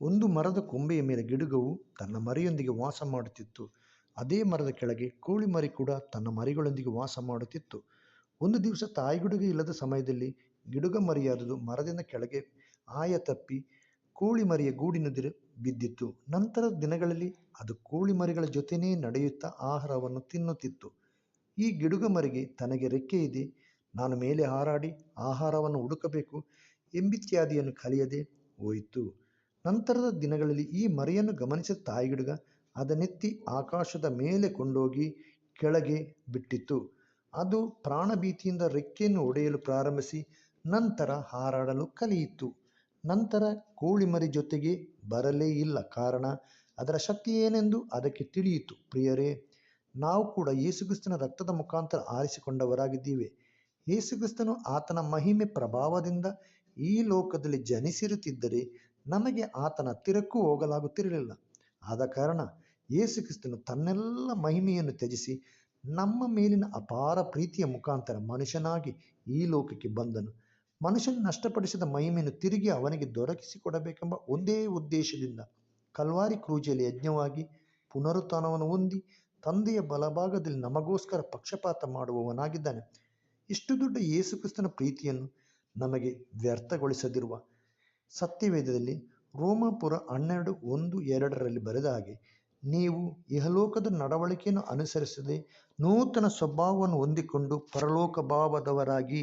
ಒಂದು ಮರದ ಕೊಂಬೆಯ ಮೇಲೆ ಗಿಡುಗವು ತನ್ನ ಮರಿಯೊಂದಿಗೆ ವಾಸ ಮಾಡುತ್ತಿತ್ತು. ಅದೇ ಮರದ ಕೆಳಗೆ ಕೋಳಿ ಮರಿ ಕೂಡ ತನ್ನ ಮರಿಗಳೊಂದಿಗೆ ವಾಸ ಮಾಡುತ್ತಿತ್ತು. ಒಂದು ದಿವಸ ತಾಯಿ ಗಿಡುಗ ಇಲ್ಲದ ಸಮಯದಲ್ಲಿ ಗಿಡುಗ ಮರಿಯಾದುದು ಮರದಿಂದ ಕೆಳಗೆ ಆಯ ತಪ್ಪಿ ಕೋಳಿ ಮರಿಯ ಗೂಡಿನದಿರು ಬಿದ್ದಿತ್ತು. ನಂತರದ ದಿನಗಳಲ್ಲಿ ಅದು ಕೋಳಿ ಮರಿಗಳ ಜೊತೆನೇ ನಡೆಯುತ್ತಾ ಆಹಾರವನ್ನು ತಿನ್ನುತ್ತಿತ್ತು. ಈ ಗಿಡುಗ ಮರಿಗೆ ತನಗೆ ರೆಕ್ಕೆ ಇದೆ. ನಾನು ಮೇಲೆ ಹಾರಾಡಿ ಆಹಾರವನ್ನು ಹುಡುಕಬೇಕು ಎಂಬಿತ್ಯಾದಿಯನ್ನು ಕಲಿಯದೆ ಹೋಯಿತು. ನಂತರದ ದಿನಗಳಲ್ಲಿ ಈ ಮರಿಯನ್ನು ಗಮನಿಸಿದ ತಾಯಿ ಗಿಡುಗ ಅದನ್ನೆತ್ತಿ ಆಕಾಶದ ಮೇಲೆ ಕೊಂಡೋಗಿ ಕೆಳಗೆ ಬಿಟ್ಟಿತ್ತು. ಅದು ಪ್ರಾಣಭೀತಿಯಿಂದ ರೆಕ್ಕೆಯನ್ನು ಒಡೆಯಲು ಪ್ರಾರಂಭಿಸಿ ನಂತರ ಹಾರಾಡಲು ಕಲಿಯಿತು. ನಂತರ ಕೋಳಿಮರಿ ಜೊತೆಗೆ ಬರಲೇ ಇಲ್ಲ ಕಾರಣ, ಅದರ ಶಕ್ತಿ ಏನೆಂದು ಅದಕ್ಕೆ ತಿಳಿಯಿತು. ಪ್ರಿಯರೇ, ನಾವು ಕೂಡ ಯೇಸುಕ್ರಿಸ್ತನ ರಕ್ತದ ಮುಖಾಂತರ ಆರಿಸಿಕೊಂಡವರಾಗಿದ್ದೀವಿ. ಯೇಸುಕ್ರಿಸ್ತನು ಆತನ ಮಹಿಮೆ ಪ್ರಭಾವದಿಂದ ಈ ಲೋಕದಲ್ಲಿ ಜನಿಸಿರುತ್ತಿದ್ದರೆ ನಮಗೆ ಆತನ ಹತ್ತಿರಕ್ಕೂ ಹೋಗಲಾಗುತ್ತಿರಲಿಲ್ಲ. ಆದ ಕಾರಣ ಯೇಸುಕ್ರಿಸ್ತನು ತನ್ನೆಲ್ಲ ಮಹಿಮೆಯನ್ನು ತ್ಯಜಿಸಿ ನಮ್ಮ ಮೇಲಿನ ಅಪಾರ ಪ್ರೀತಿಯ ಮುಖಾಂತರ ಮನುಷ್ಯನಾಗಿ ಈ ಲೋಕಕ್ಕೆ ಬಂದನು. ಮನುಷ್ಯನು ನಷ್ಟಪಡಿಸಿದ ಮಹಿಮೆಯನ್ನು ತಿರುಗಿ ಅವನಿಗೆ ದೊರಕಿಸಿಕೊಡಬೇಕೆಂಬ ಒಂದೇ ಉದ್ದೇಶದಿಂದ ಕಲ್ವಾರಿ ಕ್ರೂಜೆಯಲ್ಲಿ ಯಜ್ಞವಾಗಿ ಪುನರುತ್ಥಾನವನ್ನು ಹೊಂದಿ ತಂದೆಯ ಬಲಭಾಗದಲ್ಲಿ ನಮಗೋಸ್ಕರ ಪಕ್ಷಪಾತ ಮಾಡುವವನಾಗಿದ್ದಾನೆ. ಇಷ್ಟು ದೊಡ್ಡ ಯೇಸುಕ್ರಿಸ್ತನ ಪ್ರೀತಿಯನ್ನು ನಮಗೆ ವ್ಯರ್ಥಗೊಳಿಸದಿರುವ ಸತ್ಯವೇದದಲ್ಲಿ ರೋಮಾಪುರ ಹನ್ನೆರಡು ಒಂದು ಎರಡರಲ್ಲಿ ಬರೆದ ಹಾಗೆ, ನೀವು ಇಹಲೋಕದ ನಡವಳಿಕೆಯನ್ನು ಅನುಸರಿಸದೆ ನೂತನ ಸ್ವಭಾವವನ್ನು ಹೊಂದಿಕೊಂಡು ಪರಲೋಕ ಭಾವದವರಾಗಿ